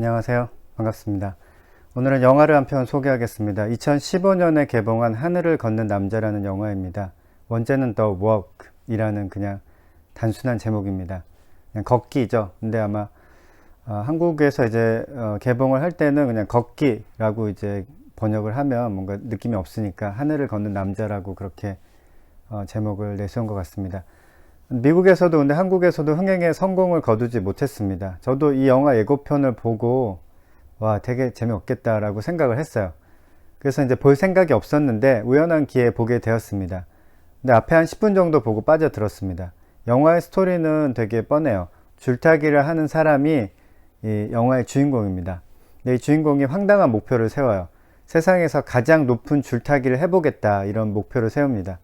안녕하세요. 반갑습니다. 오늘은 영화를 한 편 소개하겠습니다. 2015년에 개봉한 하늘을 걷는 남자라는 영화입니다. 원제는 The Walk이라는 그냥 단순한 제목입니다. 그냥 걷기죠. 근데 아마 어, 한국에서 이제 어, 개봉을 할 때는 그냥 걷기라고 이제 번역을 하면 뭔가 느낌이 없으니까 하늘을 걷는 남자라고 그렇게 어, 제목을 내세운 것 같습니다. 미국에서도 근데 한국에서도 흥행에 성공을 거두지 못했습니다. 저도 이 영화 예고편을 보고 와 되게 재미없겠다라고 생각을 했어요. 그래서 이제 볼 생각이 없었는데 우연한 기회에 보게 되었습니다. 근데 앞에 한 10분 정도 보고 빠져들었습니다. 영화의 스토리는 되게 뻔해요. 줄타기를 하는 사람이 이 영화의 주인공입니다. 근데 이 주인공이 황당한 목표를 세워요. 세상에서 가장 높은 줄타기를 해보겠다 이런 목표를 세웁니다.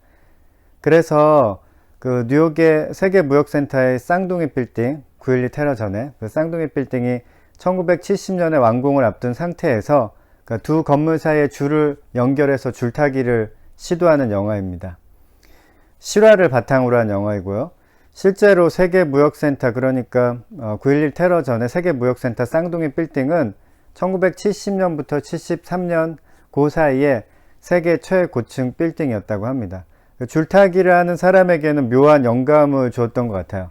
그래서 그 뉴욕의 세계 무역센터의 쌍둥이 빌딩 9.12 테러 전에 그 쌍둥이 빌딩이 1970년에 완공을 앞둔 상태에서 그 두 건물 사이에 줄을 연결해서 줄타기를 시도하는 영화입니다. 실화를 바탕으로 한 영화이고요. 실제로 세계무역센터 그러니까 9.11 테러 전에 세계무역센터 쌍둥이 빌딩은 1970년부터 73년 그 사이에 세계 최고층 빌딩이었다고 합니다. 그 줄타기를 하는 사람에게는 묘한 영감을 주었던 것 같아요.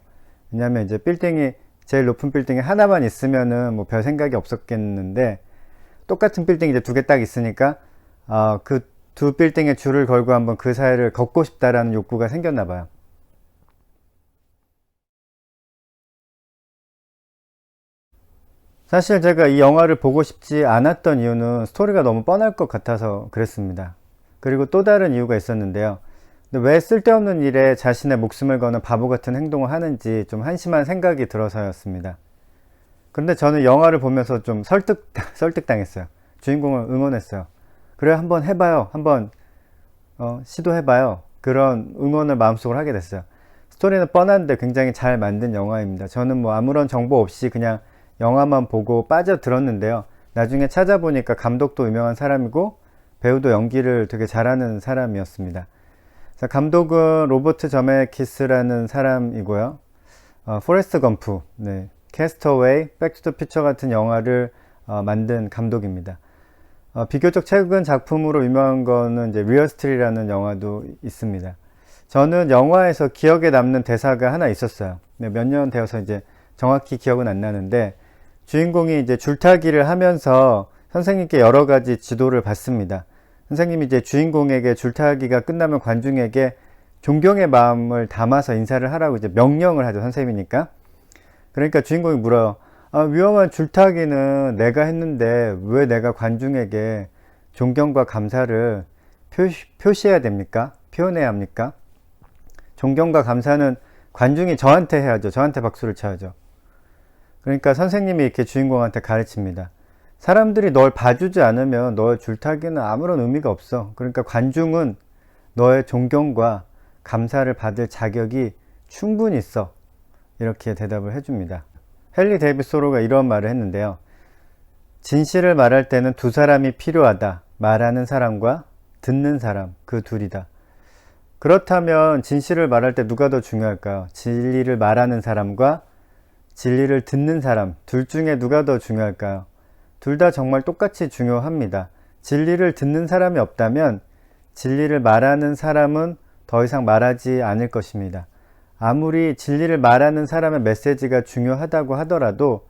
왜냐하면 이제 빌딩이 제일 높은 빌딩이 하나만 있으면은 뭐 별 생각이 없었겠는데 똑같은 빌딩이 이제 두 개 딱 있으니까 어, 그두 빌딩에 줄을 걸고 한번 그 사이를 걷고 싶다라는 욕구가 생겼나 봐요. 사실 제가 이 영화를 보고 싶지 않았던 이유는 스토리가 너무 뻔할 것 같아서 그랬습니다. 그리고 또 다른 이유가 있었는데요. 왜 쓸데없는 일에 자신의 목숨을 거는 바보 같은 행동을 하는지 좀 한심한 생각이 들어서였습니다. 그런데 저는 영화를 보면서 좀 설득, 설득당했어요. 주인공을 응원했어요. 그래, 한번 해봐요. 한번, 어, 시도해봐요. 그런 응원을 마음속으로 하게 됐어요. 스토리는 뻔한데 굉장히 잘 만든 영화입니다. 저는 뭐 아무런 정보 없이 그냥 영화만 보고 빠져들었는데요. 나중에 찾아보니까 감독도 유명한 사람이고 배우도 연기를 되게 잘하는 사람이었습니다. 자, 감독은 로버트 저메키스라는 사람이고요. 어, 포레스트 검프, 네, 캐스터웨이, 백투더 피처 같은 영화를 어, 만든 감독입니다. 어, 비교적 최근 작품으로 유명한 거는 이제 리얼스트리라는 영화도 있습니다. 저는 영화에서 기억에 남는 대사가 하나 있었어요. 네, 몇년 되어서 이제 정확히 기억은 안 나는데 주인공이 이제 줄타기를 하면서 선생님께 여러 가지 지도를 받습니다. 선생님이 이제 주인공에게 줄타기가 끝나면 관중에게 존경의 마음을 담아서 인사를 하라고 이제 명령을 하죠. 선생님이니까. 그러니까 주인공이 물어요. 아, 위험한 줄타기는 내가 했는데 왜 내가 관중에게 존경과 감사를 표시, 표시해야 됩니까? 표현해야 합니까? 존경과 감사는 관중이 저한테 해야죠. 저한테 박수를 쳐야죠. 그러니까 선생님이 이렇게 주인공한테 가르칩니다. 사람들이 널 봐주지 않으면 너의 줄타기는 아무런 의미가 없어. 그러니까 관중은 너의 존경과 감사를 받을 자격이 충분히 있어. 이렇게 대답을 해줍니다. 헨리 데이비소로가 이런 말을 했는데요. 진실을 말할 때는 두 사람이 필요하다. 말하는 사람과 듣는 사람, 그 둘이다. 그렇다면 진실을 말할 때 누가 더 중요할까요? 진리를 말하는 사람과 진리를 듣는 사람, 둘 중에 누가 더 중요할까요? 둘 다 정말 똑같이 중요합니다. 진리를 듣는 사람이 없다면 진리를 말하는 사람은 더 이상 말하지 않을 것입니다. 아무리 진리를 말하는 사람의 메시지가 중요하다고 하더라도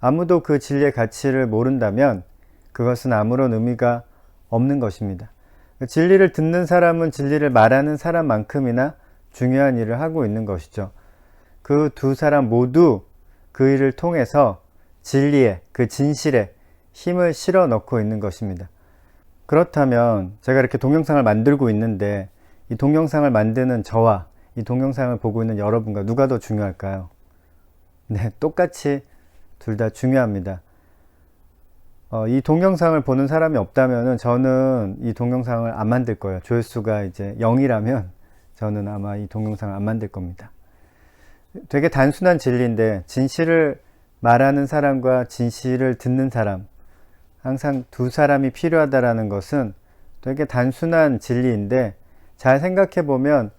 아무도 그 진리의 가치를 모른다면 그것은 아무런 의미가 없는 것입니다. 진리를 듣는 사람은 진리를 말하는 사람만큼이나 중요한 일을 하고 있는 것이죠. 그 두 사람 모두 그 일을 통해서 진리에, 그 진실에 힘을 실어 넣고 있는 것입니다. 그렇다면 제가 이렇게 동영상을 만들고 있는데 이 동영상을 만드는 저와 이 동영상을 보고 있는 여러분과 누가 더 중요할까요? 네, 똑같이 둘 다 중요합니다. 어, 이 동영상을 보는 사람이 없다면 저는 이 동영상을 안 만들 거예요. 조회수가 이제 0이라면 저는 아마 이 동영상을 안 만들 겁니다. 되게 단순한 진리인데 진실을 말하는 사람과 진실을 듣는 사람 항상 두 사람이 필요하다라는 것은 되게 단순한 진리인데 잘 생각해 보면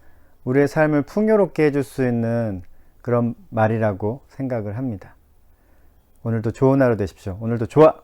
우리의 삶을 풍요롭게 해줄 수 있는 그런 말이라고 생각을 합니다. 오늘도 좋은 하루 되십시오. 오늘도 좋아!